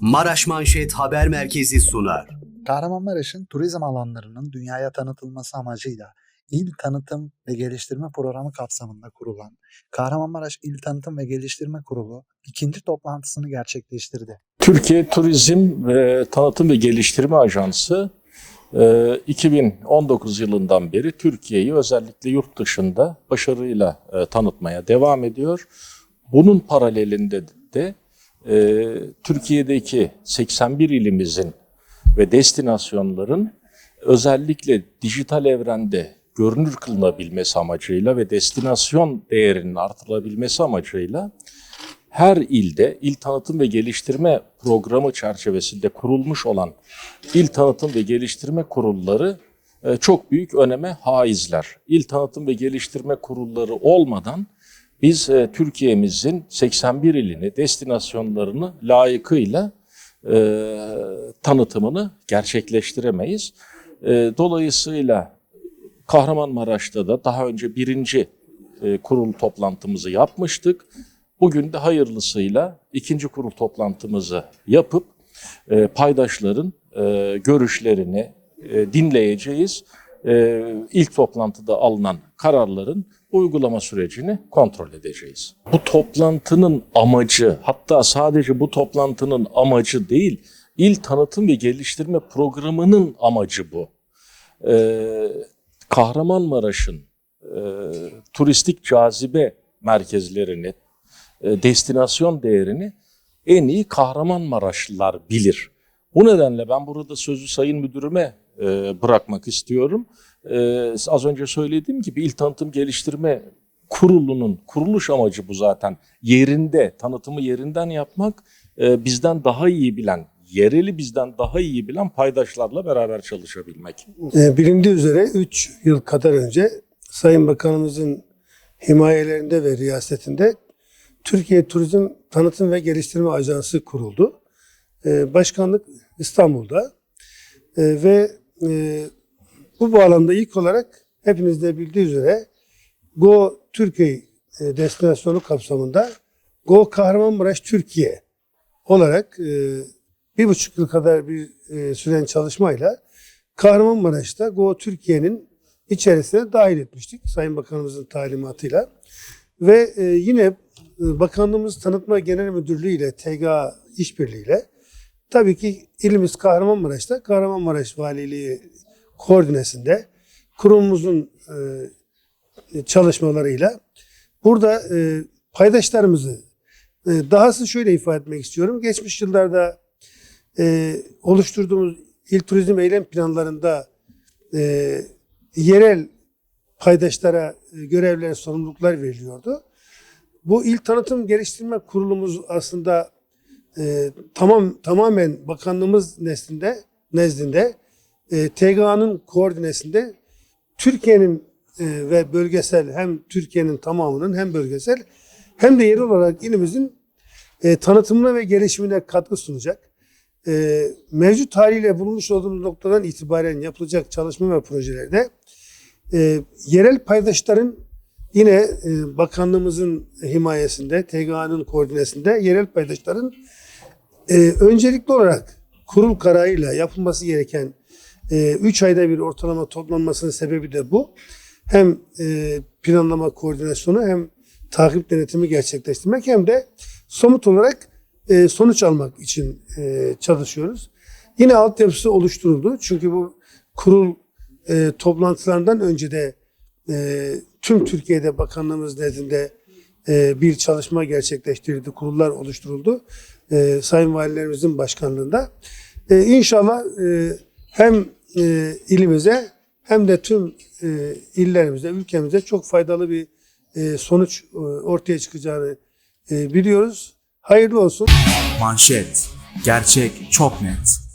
Maraş Manşet Haber Merkezi sunar. Kahramanmaraş'ın turizm alanlarının dünyaya tanıtılması amacıyla İl Tanıtım ve Geliştirme Programı kapsamında kurulan Kahramanmaraş İl Tanıtım ve Geliştirme Kurulu ikinci toplantısını gerçekleştirdi. Türkiye Turizm ve Tanıtım ve Geliştirme Ajansı e, 2019 yılından beri Türkiye'yi özellikle yurt dışında başarıyla e, tanıtmaya devam ediyor. Bunun paralelinde de e, Türkiye'deki 81 ilimizin ve destinasyonların özellikle dijital evrende görünür kılınabilmesi amacıyla ve destinasyon değerinin artırılabilmesi amacıyla her ilde il tanıtım ve geliştirme programı çerçevesinde kurulmuş olan il tanıtım ve geliştirme kurulları e, çok büyük öneme haizler. İl tanıtım ve geliştirme kurulları olmadan biz e, Türkiye'mizin 81 ilini, destinasyonlarını layıkıyla e, tanıtımını gerçekleştiremeyiz. E, dolayısıyla Kahramanmaraş'ta da daha önce birinci e, kurul toplantımızı yapmıştık. Bugün de hayırlısıyla ikinci kurul toplantımızı yapıp e, paydaşların e, görüşlerini e, dinleyeceğiz. E, ilk toplantıda alınan kararların uygulama sürecini kontrol edeceğiz. Bu toplantının amacı hatta sadece bu toplantının amacı değil, il tanıtım ve geliştirme programının amacı bu. Ee, Kahramanmaraş'ın e, turistik cazibe merkezlerini, e, destinasyon değerini en iyi Kahramanmaraşlılar bilir. Bu nedenle ben burada sözü Sayın Müdürüme e, bırakmak istiyorum. E, az önce söylediğim gibi İl Tanıtım Geliştirme Kurulu'nun kuruluş amacı bu zaten. Yerinde, tanıtımı yerinden yapmak, e, bizden daha iyi bilen, yereli bizden daha iyi bilen paydaşlarla beraber çalışabilmek. E, bilindiği üzere 3 yıl kadar önce Sayın Bakanımızın himayelerinde ve riyasetinde Türkiye Turizm Tanıtım ve Geliştirme Ajansı kuruldu. Başkanlık İstanbul'da ve e, bu bağlamda ilk olarak hepiniz de bildiği üzere Go Türkiye e, destinasyonu kapsamında Go Kahramanmaraş Türkiye olarak e, bir buçuk yıl kadar bir e, süren çalışmayla Kahramanmaraş'ta Go Türkiye'nin içerisine dahil etmiştik Sayın Bakanımızın talimatıyla. Ve e, yine e, Bakanlığımız Tanıtma Genel Müdürlüğü ile TGA işbirliğiyle tabii ki ilimiz Kahramanmaraş'ta Kahramanmaraş Valiliği koordinesinde kurumumuzun e, çalışmalarıyla burada e, paydaşlarımızı e, dahası şöyle ifade etmek istiyorum. Geçmiş yıllarda e, oluşturduğumuz il turizm eylem planlarında e, yerel paydaşlara e, görevler, sorumluluklar veriliyordu. Bu il tanıtım geliştirme kurulumuz aslında e, tamam tamamen bakanlığımız nezdinde nezdinde e, TGA'nın koordinesinde Türkiye'nin e, ve bölgesel hem Türkiye'nin tamamının hem bölgesel hem de yerel olarak ilimizin e, tanıtımına ve gelişimine katkı sunacak. E, mevcut haliyle bulunmuş olduğumuz noktadan itibaren yapılacak çalışma ve projelerde e, yerel paydaşların yine e, bakanlığımızın himayesinde, TGA'nın koordinesinde yerel paydaşların e, öncelikli olarak kurul kararıyla yapılması gereken 3 ayda bir ortalama toplanmasının sebebi de bu. Hem e, planlama koordinasyonu hem takip denetimi gerçekleştirmek hem de somut olarak e, sonuç almak için e, çalışıyoruz. Yine altyapısı oluşturuldu. Çünkü bu kurul e, toplantılarından önce de e, tüm Türkiye'de bakanlığımız nezdinde e, bir çalışma gerçekleştirildi. Kurullar oluşturuldu. E, Sayın Valilerimizin başkanlığında. E, inşallah e, hem e, ilimize hem de tüm e, illerimize, ülkemize çok faydalı bir e, sonuç e, ortaya çıkacağını e, biliyoruz. Hayırlı olsun. Manşet. Gerçek çok net.